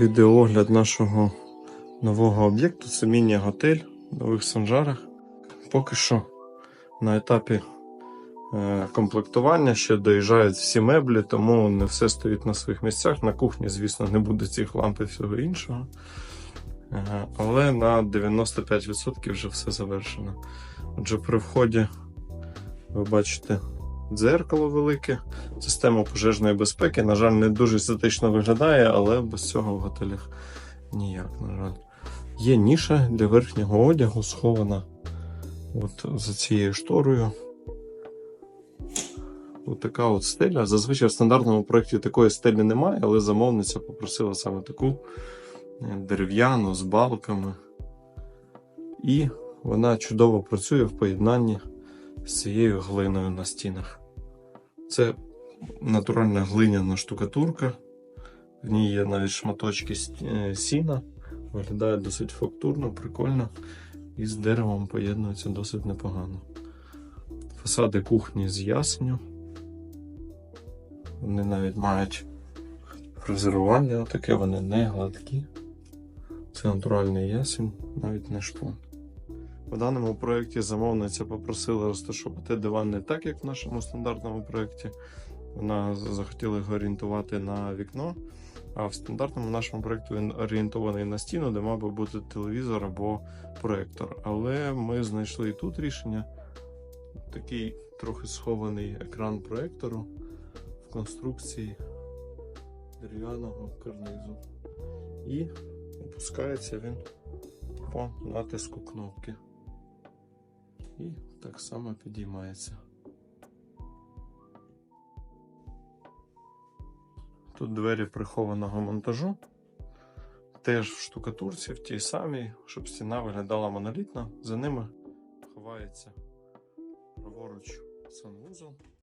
Відеоогляд нашого нового об'єкту це міні-готель в Нових Санжарах. Поки що на етапі е, комплектування ще доїжджають всі меблі, тому не все стоїть на своїх місцях. На кухні, звісно, не буде цих ламп і всього іншого. Е, Але на 95% вже все завершено. Отже, при вході ви бачите дзеркало велике, система пожежної безпеки. На жаль, не дуже естетично виглядає, але без цього в готелях ніяк, на жаль. Є ніша для верхнього одягу, схована от за цією шторою. От така от стеля. Зазвичай в стандартному проєкті такої стелі немає, але замовниця попросила саме таку е, дерев'яну з балками. І вона чудово працює в поєднанні з цією глиною на стінах. Це натуральна глиняна штукатурка. В ній є навіть шматочки е, сіна. Виглядає досить фактурно, прикольно. І з деревом поєднується досить непогано. Фасади кухні з ясню. Вони навіть мають фрезерування таке, вони не гладкі. Це натуральний ясень, навіть не шпон. В даному проєкті замовниця попросила розташувати диван не так, як в нашому стандартному проєкті. Вона захотіла його орієнтувати на вікно. А в стандартному нашому проєкті він орієнтований на стіну, де мав би бути телевізор або проєктор. Але ми знайшли і тут рішення. Такий трохи схований екран проєктору в конструкції дерев'яного карнизу. І опускається він по натиску кнопки. І так само підіймається. Тут двері прихованого монтажу. Теж в штукатурці, в тій самій, щоб стіна виглядала монолітно. За ними ховається праворуч санвузол.